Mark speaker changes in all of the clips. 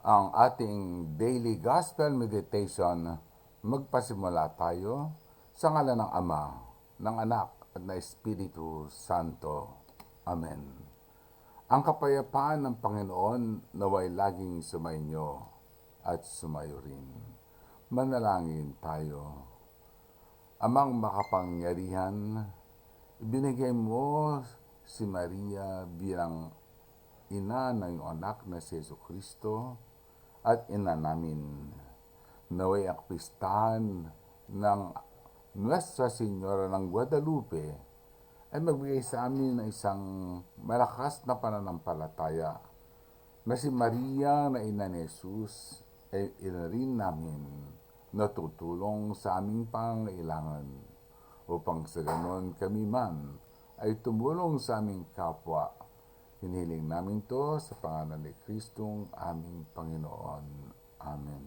Speaker 1: ang ating daily gospel meditation, magpasimula tayo sa ngalan ng Ama, ng Anak, at ng Espiritu Santo. Amen. Ang kapayapaan ng Panginoon naway laging sumainyo at sumayo rin. Manalangin tayo. Amang makapangyarihan, ibinigay mo si Maria bilang ina ng iyong anak na si Yesu Kristo at ina namin. Naway ang pistahan ng Nuestra Senyora ng Guadalupe ay magbigay sa amin ng isang malakas na pananampalataya na si Maria na ina ni Jesus ay ina rin namin na tutulong sa aming pangailangan upang sa ganon kami man ay tumulong sa aming kapwa. Hiniling namin to sa pangalan ni Kristong aming Panginoon. Amen.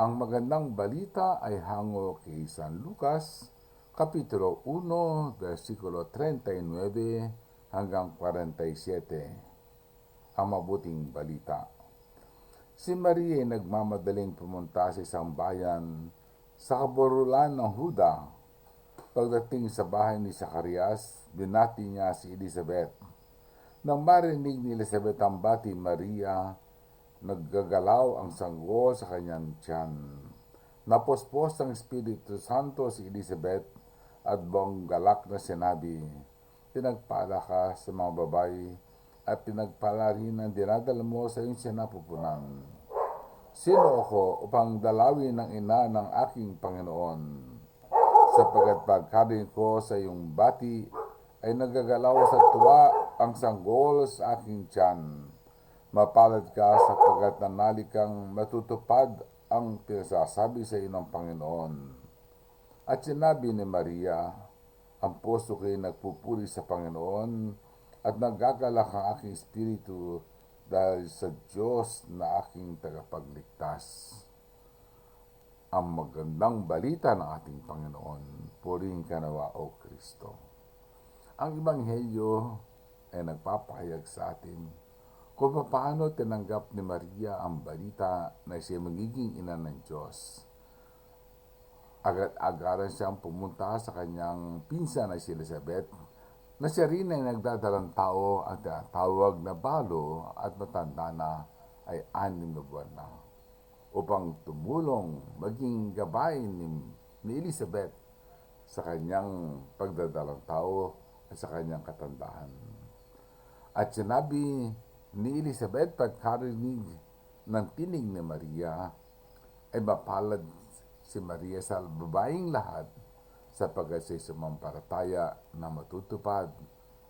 Speaker 1: Ang magandang balita ay hango kay San Lucas, Kapitulo 1, versikulo 39 hanggang 47. Ang mabuting balita. Si Maria ay nagmamadaling pumunta sa isang bayan sa kaburulan ng Huda. Pagdating sa bahay ni Zacarias, binati niya si Elizabeth. Nang marinig ni Elizabeth ang bati Maria, naggagalaw ang sanggol sa kanyang tiyan. Napospos ng Espiritu Santo si Elizabeth at buong galak na sinabi, Pinagpala ka sa mga babae at pinagpala rin ang dinadala mo sa iyong sinapupunan. Sino ako upang dalawin ng ina ng aking Panginoon? Sapagat pagkarinig ko sa iyong bati ay nagagalaw sa tuwa ang sanggol sa aking tiyan. Mapalad ka sapagkat nanali kang matutupad ang pinasasabi sa iyo ng Panginoon. At sinabi ni Maria, ang puso ko'y nagpupuri sa Panginoon at nagagalak ang aking espiritu dahil sa Diyos na aking tagapagligtas. Ang magandang balita ng ating Panginoon, purihin ka nawa o Kristo. Ang Ebanghelyo ay nagpapahayag sa atin kung paano tinanggap ni Maria ang balita na siya magiging ina ng Diyos. Agad-agaran siyang pumunta sa kanyang pinsan na si Elizabeth na siya rin ay nagdadalang tao at tawag na balo at matanda na ay anim na buwan na upang tumulong maging gabay ni, ni Elizabeth sa kanyang pagdadalang tao at sa kanyang katandaan. At sinabi ni Elizabeth pagkarinig ng tinig ni Maria ay mapalad si Maria sa babaeng lahat sa sumamparataya na matutupad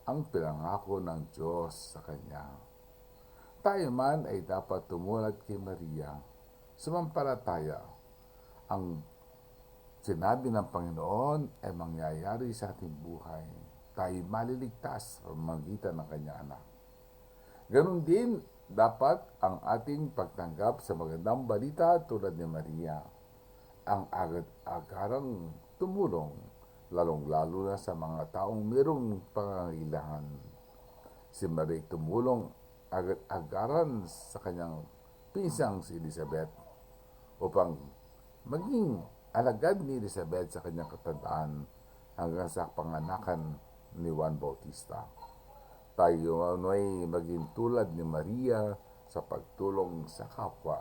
Speaker 1: ang pinangako ng Diyos sa Kanya. Tayo man ay dapat tumulad kay Maria, sumamparataya. Ang sinabi ng Panginoon ay mangyayari sa ating buhay. Tayo maliligtas sa magitan ng Kanya anak. Ganon din, dapat ang ating pagtanggap sa magandang balita tulad ni Maria. Ang agad-agarang tumulong, lalong-lalo na sa mga taong mayroong pangangailangan. Si Maria tumulong agad-agaran sa kanyang pinsang si Elizabeth upang maging alagad ni Elizabeth sa kanyang katandaan hanggang sa panganakan ni Juan Bautista. Tayo ay maging tulad ni Maria sa pagtulong sa kapwa,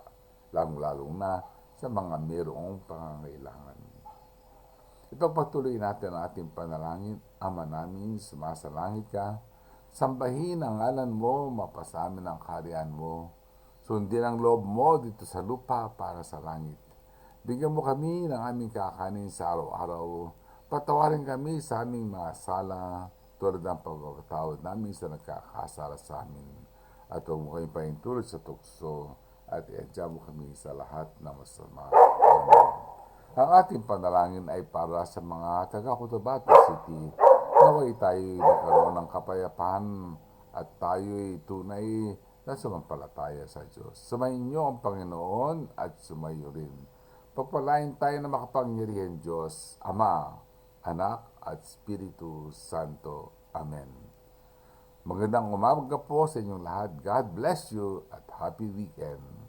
Speaker 1: lalong-lalong na sa mga mayroong pangangailangan. Ipagpatuloy natin ang ating panalangin, Ama namin, sumasalangit ka, sambahin ang ngalan mo, mapasamin ang kaharian mo, sundin ang loob mo dito sa lupa para sa langit. Bigyan mo kami ng aming kakanin sa araw-araw, patawarin kami sa aming mga sala, tulad ng pagkakatawad namin sa nagkakasala sa amin. At huwag mo kami pahintulot sa tukso, at iadya mo kami sa lahat ng masama. Amen. Ang ating panalangin ay para sa mga taga Cotabato City. Naway tayo nagkaroon ng kapayapaan at tayo'y tunay na sumampalataya sa Diyos. Sumayin niyo ang Panginoon at sumayo rin. Pagpalain tayo na makapangyarihan Diyos, Ama, Anak at Espiritu Santo. Amen. Magandang umaga po sa inyong lahat. God bless you at happy weekend.